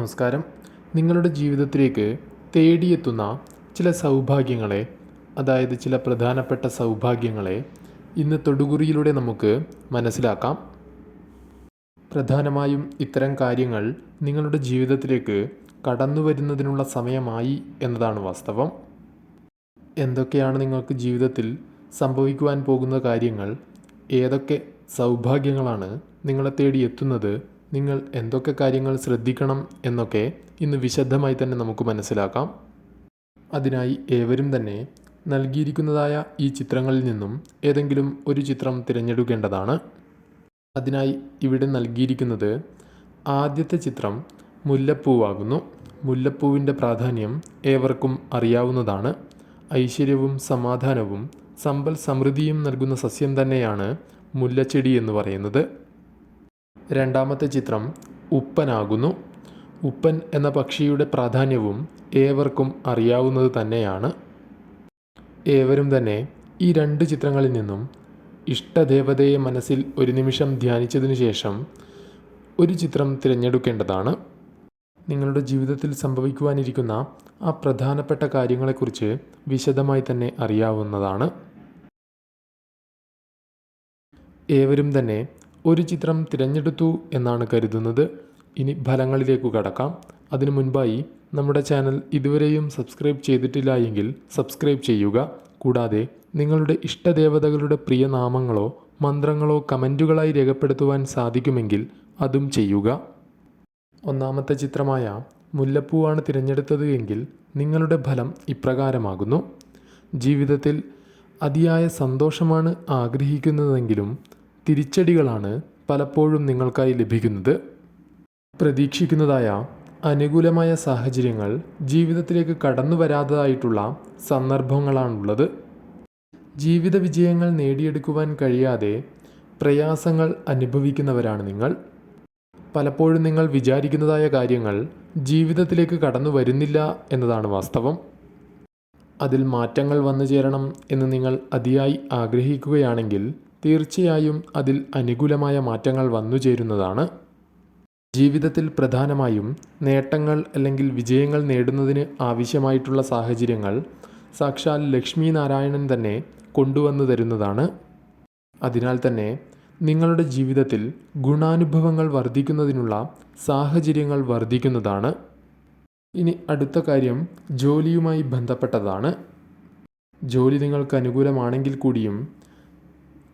നമസ്കാരം. നിങ്ങളുടെ ജീവിതത്തിലേക്ക് തേടിയെത്തുന്ന ചില സൗഭാഗ്യങ്ങളെ അതായത് ചില പ്രധാനപ്പെട്ട സൗഭാഗ്യങ്ങളെ ഇന്ന് തൊടുകുറിയിലൂടെ നമുക്ക് മനസ്സിലാക്കാം. പ്രധാനമായും ഇത്തരം കാര്യങ്ങൾ നിങ്ങളുടെ ജീവിതത്തിലേക്ക് കടന്നു വരുന്നതിനുള്ള സമയമായി എന്നതാണ് വാസ്തവം. എന്തൊക്കെയാണ് നിങ്ങൾക്ക് ജീവിതത്തിൽ സംഭവിക്കുവാൻ പോകുന്ന കാര്യങ്ങൾ? ഏതൊക്കെ സൗഭാഗ്യങ്ങളാണ് നിങ്ങളെ തേടി എത്തുന്നത് നിങ്ങൾ എന്തൊക്കെ കാര്യങ്ങൾ ശ്രദ്ധിക്കണം എന്നൊക്കെ ഇന്ന് വിശദമായി തന്നെ നമുക്ക് മനസ്സിലാക്കാം. അതിനായി ഏവരും തന്നെ നൽകിയിരിക്കുന്നതായ ഈ ചിത്രങ്ങളിൽ നിന്നും ഏതെങ്കിലും ഒരു ചിത്രം തിരഞ്ഞെടുക്കേണ്ടതാണ്. അതിനായി ഇവിടെ നൽകിയിരിക്കുന്നത് ആദ്യത്തെ ചിത്രം മുല്ലപ്പൂവാകുന്നു. മുല്ലപ്പൂവിന്റെ പ്രാധാന്യം ഏവർക്കും അറിയാവുന്നതാണ്. ഐശ്വര്യവും സമാധാനവും സമ്പൽ സമൃദ്ധിയും നൽകുന്ന സസ്യം തന്നെയാണ് മുല്ലച്ചെടി എന്ന് പറയുന്നത്. രണ്ടാമത്തെ ചിത്രം ഉപ്പനാകുന്നു. ഉപ്പൻ എന്ന പക്ഷിയുടെ പ്രാധാന്യവും ഏവർക്കും അറിയാവുന്നത് തന്നെയാണ്. ഏവരും തന്നെ ഈ രണ്ട് ചിത്രങ്ങളിൽ നിന്നും ഇഷ്ടദേവതയെ മനസ്സിൽ ഒരു നിമിഷം ധ്യാനിച്ചതിനു ശേഷം ഒരു ചിത്രം തിരഞ്ഞെടുക്കേണ്ടതാണ്. നിങ്ങളുടെ ജീവിതത്തിൽ സംഭവിക്കുവാനിരിക്കുന്ന ആ പ്രധാനപ്പെട്ട കാര്യങ്ങളെക്കുറിച്ച് വിശദമായി തന്നെ അറിയാവുന്നതാണ്. ഏവരും തന്നെ ഒരു ചിത്രം തിരഞ്ഞെടുത്തു എന്നാണ് കരുതുന്നത്. ഇനി ഫലങ്ങളിലേക്ക് കടക്കാം. അതിനു മുൻപായി നമ്മുടെ ചാനൽ ഇതുവരെയും സബ്സ്ക്രൈബ് ചെയ്തിട്ടില്ല എങ്കിൽ സബ്സ്ക്രൈബ് ചെയ്യുക. കൂടാതെ നിങ്ങളുടെ ഇഷ്ടദേവതകളുടെ പ്രിയനാമങ്ങളോ മന്ത്രങ്ങളോ കമന്റുകളായി രേഖപ്പെടുത്തുവാൻ സാധിക്കുമെങ്കിൽ അതും ചെയ്യുക. ഒന്നാമത്തെ ചിത്രമായ മുല്ലപ്പൂവാണ് തിരഞ്ഞെടുത്തത് എങ്കിൽ നിങ്ങളുടെ ഫലം ഇപ്രകാരമാകുന്നു. ജീവിതത്തിൽ അതിയായ സന്തോഷമാണ് ആഗ്രഹിക്കുന്നതെങ്കിലും തിരിച്ചടികളാണ് പലപ്പോഴും നിങ്ങൾക്കായി ലഭിക്കുന്നത്. പ്രതീക്ഷിക്കുന്നതായ അനുകൂലമായ സാഹചര്യങ്ങൾ ജീവിതത്തിലേക്ക് കടന്നു വരാത്തതായിട്ടുള്ള സന്ദർഭങ്ങളാണുള്ളത്. ജീവിത വിജയങ്ങൾ നേടിയെടുക്കുവാൻ കഴിയാതെ പ്രയാസങ്ങൾ അനുഭവിക്കുന്നവരാണ് നിങ്ങൾ. പലപ്പോഴും നിങ്ങൾ വിചാരിക്കുന്നതായ കാര്യങ്ങൾ ജീവിതത്തിലേക്ക് കടന്നു വരുന്നില്ല എന്നതാണ് വാസ്തവം. അതിൽ മാറ്റങ്ങൾ വന്നു ചേരണം എന്ന് നിങ്ങൾ അതിയായി ആഗ്രഹിക്കുകയാണെങ്കിൽ തീർച്ചയായും അതിൽ അനുകൂലമായ മാറ്റങ്ങൾ വന്നു ചേരുന്നതാണ്. ജീവിതത്തിൽ പ്രധാനമായും നേട്ടങ്ങൾ അല്ലെങ്കിൽ വിജയങ്ങൾ നേടുന്നതിന് ആവശ്യമായിട്ടുള്ള സാഹചര്യങ്ങൾ സാക്ഷാൽ ലക്ഷ്മി നാരായണൻ തന്നെ കൊണ്ടുവന്നു തരുന്നതാണ്. അതിനാൽ തന്നെ നിങ്ങളുടെ ജീവിതത്തിൽ ഗുണാനുഭവങ്ങൾ വർദ്ധിക്കുന്നതിനുള്ള സാഹചര്യങ്ങൾ വർദ്ധിക്കുന്നതാണ്. ഇനി അടുത്ത കാര്യം ജോലിയുമായി ബന്ധപ്പെട്ടതാണ്. ജോലി നിങ്ങൾക്ക് അനുകൂലമാണെങ്കിൽ കൂടിയും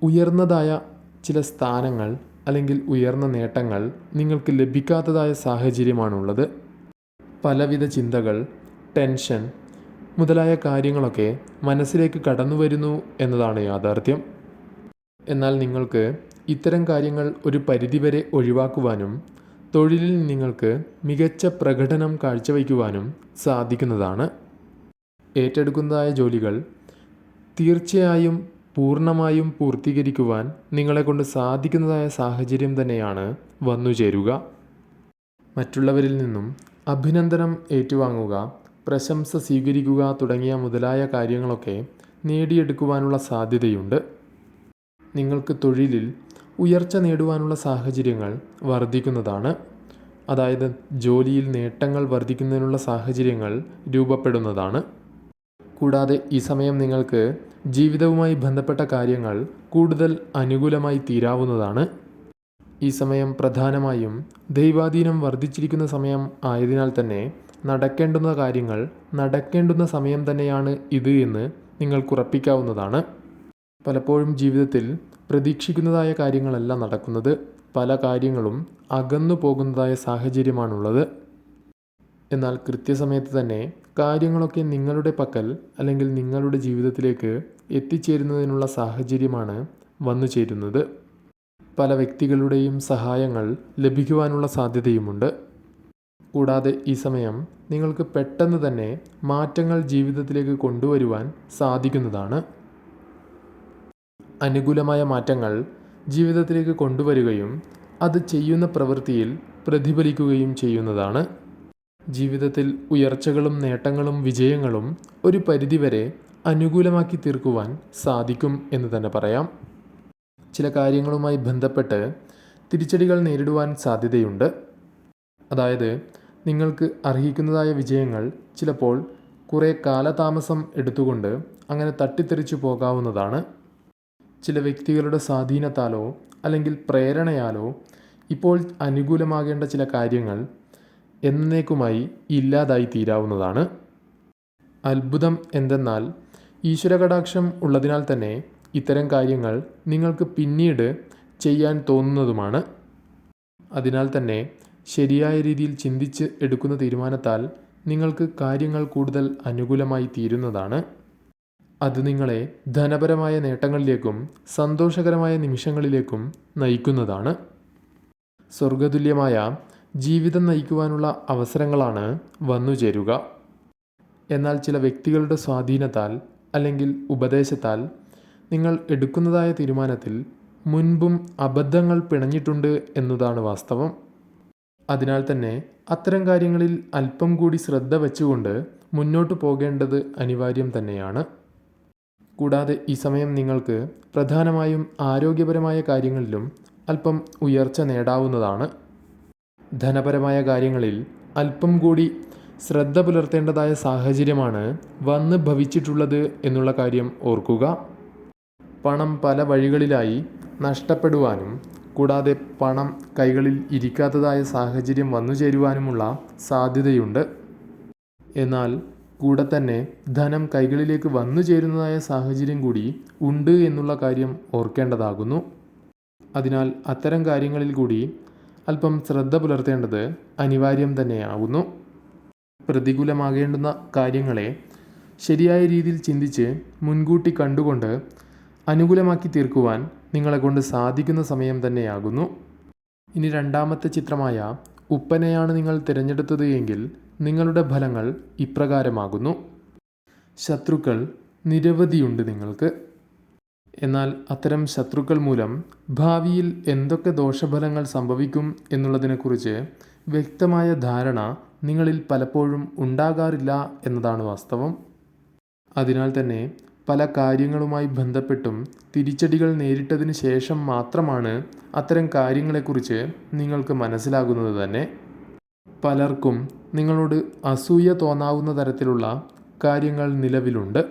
ഉയർന്നതായ ചില സ്ഥാനങ്ങൾ അല്ലെങ്കിൽ ഉയർന്ന നേട്ടങ്ങൾ നിങ്ങൾക്ക് ലഭിക്കാത്തതായ സാഹചര്യമാണുള്ളത്. പലവിധ ചിന്തകൾ ടെൻഷൻ മുതലായ കാര്യങ്ങളൊക്കെ മനസ്സിലേക്ക് കടന്നു വരുന്നു എന്നതാണ് യാഥാർത്ഥ്യം. എന്നാൽ നിങ്ങൾക്ക് ഇത്തരം കാര്യങ്ങൾ ഒരു പരിധിവരെ ഒഴിവാക്കുവാനും തൊഴിലിൽ നിങ്ങൾക്ക് മികച്ച പ്രകടനം കാഴ്ചവയ്ക്കുവാനും സാധിക്കുന്നതാണ്. ഏറ്റെടുക്കുന്നതായ ജോലികൾ തീർച്ചയായും പൂർണമായും പൂർത്തീകരിക്കുവാൻ നിങ്ങളെക്കൊണ്ട് സാധിക്കുന്നതായ സാഹചര്യം തന്നെയാണ് വന്നു ചേരുക. മറ്റുള്ളവരിൽ നിന്നും അഭിനന്ദനം ഏറ്റുവാങ്ങുക പ്രശംസ സ്വീകരിക്കുക തുടങ്ങിയ മുതലായ കാര്യങ്ങളൊക്കെ നേടിയെടുക്കുവാനുള്ള സാധ്യതയുണ്ട്. നിങ്ങൾക്ക് തൊഴിലിൽ ഉയർച്ച നേടുവാനുള്ള സാഹചര്യങ്ങൾ വർദ്ധിക്കുന്നതാണ്. അതായത് ജോലിയിൽ നേട്ടങ്ങൾ വർദ്ധിക്കുന്നതിനുള്ള സാഹചര്യങ്ങൾ രൂപപ്പെടുന്നതാണ്. കൂടാതെ ഈ സമയം നിങ്ങൾക്ക് ജീവിതവുമായി ബന്ധപ്പെട്ട കാര്യങ്ങൾ കൂടുതൽ അനുകൂലമായി തീരാവുന്നതാണ്. ഈ സമയം പ്രധാനമായും ദൈവാധീനം വർദ്ധിച്ചിരിക്കുന്ന സമയം ആയതിനാൽ തന്നെ നടക്കേണ്ടുന്ന കാര്യങ്ങൾ നടക്കേണ്ടുന്ന സമയം തന്നെയാണ് ഇത് എന്ന് നിങ്ങൾക്ക് ഉറപ്പിക്കാവുന്നതാണ്. പലപ്പോഴും ജീവിതത്തിൽ പ്രതീക്ഷിക്കുന്നതായ കാര്യങ്ങളല്ല നടക്കുന്നത്. പല കാര്യങ്ങളും അകന്നു പോകുന്നതായ സാഹചര്യമാണുള്ളത്. എന്നാൽ കൃത്യസമയത്ത് തന്നെ കാര്യങ്ങളൊക്കെ നിങ്ങളുടെ പക്കൽ അല്ലെങ്കിൽ നിങ്ങളുടെ ജീവിതത്തിലേക്ക് എത്തിച്ചേരുന്നതിനുള്ള സാഹചര്യമാണ് വന്നു ചേരുന്നത്. പല വ്യക്തികളുടെയും സഹായങ്ങൾ ലഭിക്കുവാനുള്ള സാധ്യതയുമുണ്ട്. കൂടാതെ ഈ സമയം നിങ്ങൾക്ക് പെട്ടെന്ന് തന്നെ മാറ്റങ്ങൾ ജീവിതത്തിലേക്ക് കൊണ്ടുവരുവാൻ സാധിക്കുന്നതാണ്. അനുകൂലമായ മാറ്റങ്ങൾ ജീവിതത്തിലേക്ക് കൊണ്ടുവരികയും അത് ചെയ്യുന്ന പ്രവൃത്തിയിൽ പ്രതിഫലിക്കുകയും ചെയ്യുന്നതാണ്. ജീവിതത്തിൽ ഉയർച്ചകളും നേട്ടങ്ങളും വിജയങ്ങളും ഒരു പരിധിവരെ അനുകൂലമാക്കി തീർക്കുവാൻ സാധിക്കും എന്ന് തന്നെ പറയാം. ചില കാര്യങ്ങളുമായി ബന്ധപ്പെട്ട് തിരിച്ചടികൾ നേരിടുവാൻ സാധ്യതയുണ്ട്. അതായത് നിങ്ങൾക്ക് അർഹിക്കുന്നതായ വിജയങ്ങൾ ചിലപ്പോൾ കുറേ കാലതാമസം എടുത്തുകൊണ്ട് അങ്ങനെ തട്ടിത്തെറിച്ചു പോകാവുന്നതാണ്. ചില വ്യക്തികളുടെ സ്വാധീനത്താലോ അല്ലെങ്കിൽ പ്രേരണയാലോ ഇപ്പോൾ അനുകൂലമാകേണ്ട ചില കാര്യങ്ങൾ എന്നേക്കുമായി ഇല്ലാതായി തീരാവുന്നതാണ് അത്ഭുതം എന്തെന്നാൽ ഈശ്വരകടാക്ഷം ഉള്ളതിനാൽ തന്നെ ഇത്തരം കാര്യങ്ങൾ നിങ്ങൾക്ക് പിന്നീട് ചെയ്യാൻ തോന്നുന്നതുമാണ്. അതിനാൽ തന്നെ ശരിയായ രീതിയിൽ ചിന്തിച്ച് എടുക്കുന്ന തീരുമാനത്താൽ നിങ്ങൾക്ക് കാര്യങ്ങൾ കൂടുതൽ അനുകൂലമായി തീരുന്നതാണ് അത് നിങ്ങളെ ധനപരമായ നേട്ടങ്ങളിലേക്കും സന്തോഷകരമായ നിമിഷങ്ങളിലേക്കും നയിക്കുന്നതാണ്. സ്വർഗതുല്യമായ ജീവിതം നയിക്കുവാനുള്ള അവസരങ്ങളാണ് വന്നുചേരുക എന്നാൽ ചില വ്യക്തികളുടെ സ്വാധീനത്താൽ അല്ലെങ്കിൽ ഉപദേശത്താൽ നിങ്ങൾ എടുക്കുന്നതായ തീരുമാനത്തിൽ മുൻപും അബദ്ധങ്ങൾ പിണഞ്ഞിട്ടുണ്ട് എന്നതാണ് വാസ്തവം. അതിനാൽ തന്നെ അത്തരം കാര്യങ്ങളിൽ അല്പം കൂടി ശ്രദ്ധ വെച്ചുകൊണ്ട് മുന്നോട്ട് പോകേണ്ടത് അനിവാര്യം തന്നെയാണ്. കൂടാതെ ഈ സമയം നിങ്ങൾക്ക് പ്രധാനമായും ആരോഗ്യപരമായ കാര്യങ്ങളിലും അല്പം ഉയർച്ച നേടാവുന്നതാണ്. ധനപരമായ കാര്യങ്ങളിൽ അല്പം കൂടി ശ്രദ്ധ പുലർത്തേണ്ടതായ സാഹചര്യമാണ് വന്ന് ഭവിച്ചിട്ടുള്ളത് എന്നുള്ള കാര്യം ഓർക്കുക. പണം പല വഴികളിലായി നഷ്ടപ്പെടുവാനും കൂടാതെ പണം കൈകളിൽ ഇരിക്കാത്തതായ സാഹചര്യം വന്നു ചേരുവാനുമുള്ള സാധ്യതയുണ്ട്. എന്നാൽ കൂടെ തന്നെ ധനം കൈകളിലേക്ക് വന്നു ചേരുന്നതായ സാഹചര്യം കൂടി ഉണ്ട് എന്നുള്ള കാര്യം ഓർക്കേണ്ടതാകുന്നു. അതിനാൽ അത്തരം കാര്യങ്ങളിൽ കൂടി അല്പം ശ്രദ്ധ പുലർത്തേണ്ടത് അനിവാര്യം തന്നെയാകുന്നു പ്രതികൂലമാകേണ്ടുന്ന കാര്യങ്ങളെ ശരിയായ രീതിയിൽ ചിന്തിച്ച് മുൻകൂട്ടി കണ്ടുകൊണ്ട് അനുകൂലമാക്കി തീർക്കുവാൻ നിങ്ങളെ കൊണ്ട് സാധിക്കുന്ന സമയം തന്നെയാകുന്നു. ഇനി രണ്ടാമത്തെ ചിത്രമായ ഉപ്പനെയാണ് നിങ്ങൾ തിരഞ്ഞെടുത്തത് എങ്കിൽ നിങ്ങളുടെ ഫലങ്ങൾ ഇപ്രകാരമാകുന്നു. ശത്രുക്കൾ നിരവധിയുണ്ട് നിങ്ങൾക്ക്. എന്നാൽ അത്തരം ശത്രുക്കൾ മൂലം ഭാവിയിൽ എന്തൊക്കെ ദോഷഫലങ്ങൾ സംഭവിക്കും എന്നുള്ളതിനെക്കുറിച്ച് വ്യക്തമായ ധാരണ നിങ്ങളിൽ പലപ്പോഴും ഉണ്ടാകാറില്ല എന്നതാണ് വാസ്തവം. അതിനാൽ തന്നെ പല കാര്യങ്ങളുമായി ബന്ധപ്പെട്ടും തിരിച്ചടികൾ നേരിട്ടതിന് ശേഷം മാത്രമാണ് അത്തരം കാര്യങ്ങളെക്കുറിച്ച് നിങ്ങൾക്ക് മനസ്സിലാകുന്നത് തന്നെ. പലർക്കും നിങ്ങളോട് അസൂയ തോന്നാവുന്ന തരത്തിലുള്ള കാര്യങ്ങൾ നിലവിലുണ്ട്.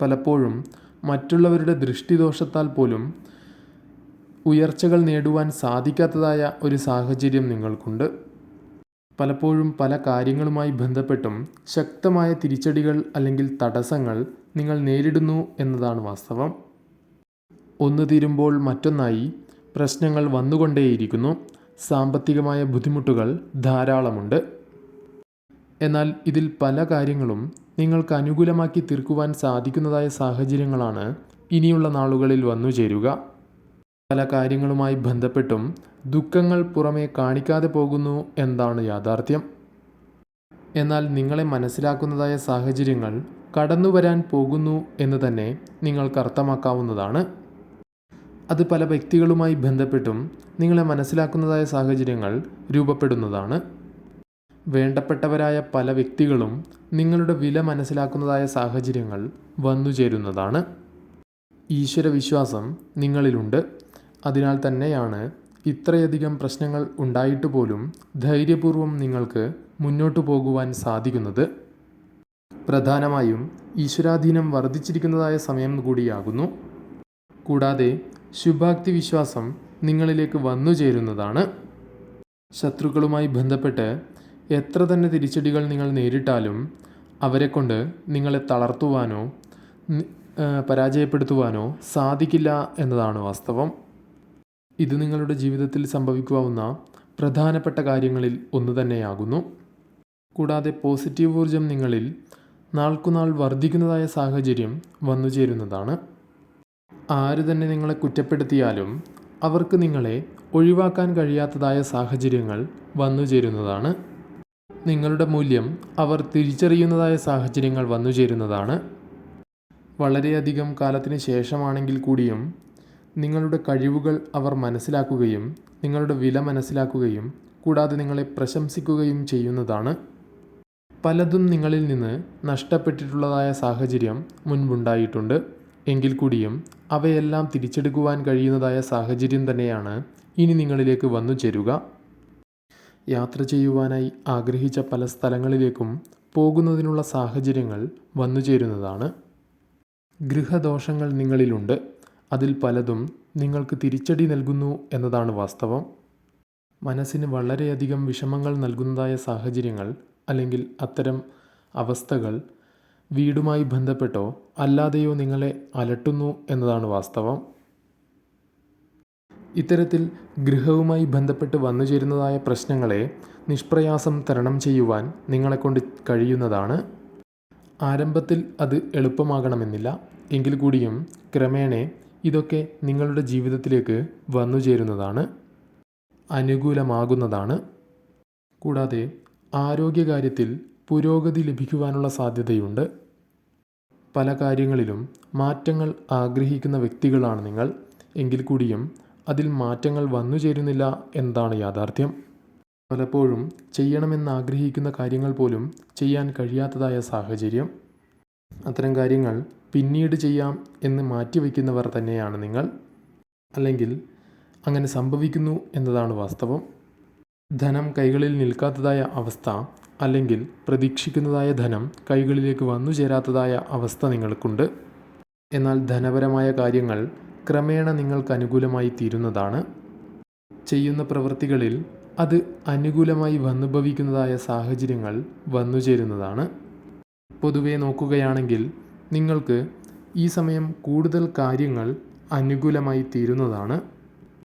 പലപ്പോഴും മറ്റുള്ളവരുടെ ദൃഷ്ടിദോഷത്താൽ പോലും ഉയർച്ചകൾ നേടുവാൻ സാധിക്കാത്തതായ ഒരു സാഹചര്യം നിങ്ങൾക്കുണ്ട്. പലപ്പോഴും പല കാര്യങ്ങളുമായി ബന്ധപ്പെട്ടും ശക്തമായ തിരിച്ചടികൾ അല്ലെങ്കിൽ തടസ്സങ്ങൾ നിങ്ങൾ നേരിടുന്നു എന്നതാണ് വാസ്തവം. ഒന്ന് തീരുമ്പോൾ മറ്റൊന്നായി പ്രശ്നങ്ങൾ വന്നുകൊണ്ടേയിരിക്കുന്നു. സാമ്പത്തികമായ ബുദ്ധിമുട്ടുകൾ ധാരാളമുണ്ട്. എന്നാൽ ഇതിൽ പല കാര്യങ്ങളും നിങ്ങൾക്ക് അനുകൂലമാക്കി തീർക്കുവാൻ സാധിക്കുന്നതായ സാഹചര്യങ്ങളാണ് ഇനിയുള്ള നാളുകളിൽ വന്നു ചേരുക. പല കാര്യങ്ങളുമായി ബന്ധപ്പെട്ടും ദുഃഖങ്ങൾ പുറമേ കാണിക്കാതെ പോകുന്നു എന്താണ് യാഥാർത്ഥ്യം. എന്നാൽ നിങ്ങളെ മനസ്സിലാക്കുന്നതായ സാഹചര്യങ്ങൾ കടന്നു വരാൻ പോകുന്നു എന്ന് തന്നെ നിങ്ങൾക്ക് അർത്ഥമാക്കാവുന്നതാണ്. അത് പല വ്യക്തികളുമായി ബന്ധപ്പെട്ടും നിങ്ങളെ മനസ്സിലാക്കുന്നതായ സാഹചര്യങ്ങൾ രൂപപ്പെടുന്നതാണ്. വേണ്ടപ്പെട്ടവരായ പല വ്യക്തികളും നിങ്ങളുടെ വില മനസ്സിലാക്കുന്നതായ സാഹചര്യങ്ങൾ വന്നുചേരുന്നതാണ് ഈശ്വരവിശ്വാസം നിങ്ങളിലുണ്ട്. അതിനാൽ തന്നെയാണ് ഇത്രയധികം പ്രശ്നങ്ങൾ ഉണ്ടായിട്ട് പോലും ധൈര്യപൂർവം നിങ്ങൾക്ക് മുന്നോട്ടു പോകുവാൻ സാധിക്കുന്നത്. പ്രധാനമായും ഈശ്വരാധീനം വർദ്ധിച്ചിരിക്കുന്നതായ സമയം കൂടിയാകുന്നു. കൂടാതെ ശുഭാക്തി വിശ്വാസം നിങ്ങളിലേക്ക് വന്നു ചേരുന്നതാണ്. ശത്രുക്കളുമായി ബന്ധപ്പെട്ട് എത്ര തന്നെ തിരിച്ചടികൾ നിങ്ങൾ നേരിട്ടാലും അവരെക്കൊണ്ട് നിങ്ങളെ തളർത്തുവാനോ പരാജയപ്പെടുത്തുവാനോ സാധിക്കില്ല എന്നതാണ് വാസ്തവം. ഇത് നിങ്ങളുടെ ജീവിതത്തിൽ സംഭവിക്കാവുന്ന പ്രധാനപ്പെട്ട കാര്യങ്ങളിൽ ഒന്ന് തന്നെയാകുന്നു. കൂടാതെ പോസിറ്റീവ് ഊർജം നിങ്ങളിൽ നാൾക്കുനാൾ വർദ്ധിക്കുന്നതായ സാഹചര്യം വന്നു ചേരുന്നതാണ്. ആര് തന്നെ നിങ്ങളെ കുറ്റപ്പെടുത്തിയാലും അവർക്ക് നിങ്ങളെ ഒഴിവാക്കാൻ കഴിയാത്തതായ സാഹചര്യങ്ങൾ വന്നു ചേരുന്നതാണ്. നിങ്ങളുടെ മൂല്യം അവർ തിരിച്ചറിയുന്നതായ സാഹചര്യങ്ങൾ വന്നുചേരുന്നതാണ് വളരെയധികം കാലത്തിന് ശേഷമാണെങ്കിൽ കൂടിയും നിങ്ങളുടെ കഴിവുകൾ അവർ മനസ്സിലാക്കുകയും നിങ്ങളുടെ വില മനസ്സിലാക്കുകയും കൂടാതെ നിങ്ങളെ പ്രശംസിക്കുകയും ചെയ്യുന്നതാണ്. പലതും നിങ്ങളിൽ നിന്ന് നഷ്ടപ്പെട്ടിട്ടുള്ളതായ സാഹചര്യം മുൻപുണ്ടായിട്ടുണ്ട്. എങ്കിൽ കൂടിയും അവയെല്ലാം തിരിച്ചെടുക്കുവാൻ കഴിയുന്നതായ സാഹചര്യം തന്നെയാണ് ഇനി നിങ്ങളിലേക്ക് വന്നു ചേരുക. യാത്ര ചെയ്യുവാനായി ആഗ്രഹിച്ച പല സ്ഥലങ്ങളിലേക്കും പോകുന്നതിനുള്ള സാഹചര്യങ്ങൾ വന്നുചേരുന്നതാണ് ഗൃഹദോഷങ്ങൾ നിങ്ങളിലുണ്ട്. അതിൽ പലതും നിങ്ങൾക്ക് തിരിച്ചടി നൽകുന്നു എന്നതാണ് വാസ്തവം. മനസ്സിന് വളരെയധികം വിഷമങ്ങൾ നൽകുന്നതായ സാഹചര്യങ്ങൾ അല്ലെങ്കിൽ അത്തരം അവസ്ഥകൾ വീടുമായി ബന്ധപ്പെട്ടോ അല്ലാതെയോ നിങ്ങളെ അലട്ടുന്നു എന്നതാണ് വാസ്തവം. ഇത്തരത്തിൽ ഗൃഹവുമായി ബന്ധപ്പെട്ട് വന്നുചേരുന്നതായ പ്രശ്നങ്ങളെ നിഷ്പ്രയാസം തരണം ചെയ്യുവാൻ നിങ്ങളെക്കൊണ്ട് കഴിയുന്നതാണ്. ആരംഭത്തിൽ അത് എളുപ്പമാകണമെന്നില്ല. എങ്കിൽ കൂടിയും ക്രമേണ ഇതൊക്കെ നിങ്ങളുടെ ജീവിതത്തിലേക്ക് വന്നുചേരുന്നതാണ് അനുകൂലമാകുന്നതാണ്. കൂടാതെ ആരോഗ്യകാര്യത്തിൽ പുരോഗതി ലഭിക്കുവാനുള്ള സാധ്യതയുണ്ട്. പല കാര്യങ്ങളിലും മാറ്റങ്ങൾ ആഗ്രഹിക്കുന്ന വ്യക്തികളാണ് നിങ്ങൾ. എങ്കിൽ കൂടിയും അതിൽ മാറ്റങ്ങൾ വന്നു ചേരുന്നില്ല എന്താണ് യാഥാർത്ഥ്യം. പലപ്പോഴും ചെയ്യണമെന്ന് ആഗ്രഹിക്കുന്ന കാര്യങ്ങൾ പോലും ചെയ്യാൻ കഴിയാത്തതായ സാഹചര്യം. അത്തരം കാര്യങ്ങൾ പിന്നീട് ചെയ്യാം എന്ന് മാറ്റിവെക്കുന്നവർ തന്നെയാണ് നിങ്ങൾ. അല്ലെങ്കിൽ അങ്ങനെ സംഭവിക്കുന്നു എന്നതാണ് വാസ്തവം. ധനം കൈകളിൽ നിൽക്കാത്തതായ അവസ്ഥ അല്ലെങ്കിൽ പ്രതീക്ഷിക്കുന്നതായ ധനം കൈകളിലേക്ക് വന്നു ചേരാത്തതായ അവസ്ഥ നിങ്ങൾക്കുണ്ട്. എന്നാൽ ധനപരമായ കാര്യങ്ങൾ ക്രമേണ നിങ്ങൾക്ക് അനുകൂലമായി തീരുന്നതാണ്. ചെയ്യുന്ന പ്രവൃത്തികളിൽ അത് അനുകൂലമായി വന്നുഭവിക്കുന്നതായ സാഹചര്യങ്ങൾ വന്നു ചേരുന്നതാണ് പൊതുവെ നോക്കുകയാണെങ്കിൽ നിങ്ങൾക്ക് ഈ സമയം കൂടുതൽ കാര്യങ്ങൾ അനുകൂലമായി തീരുന്നതാണ്.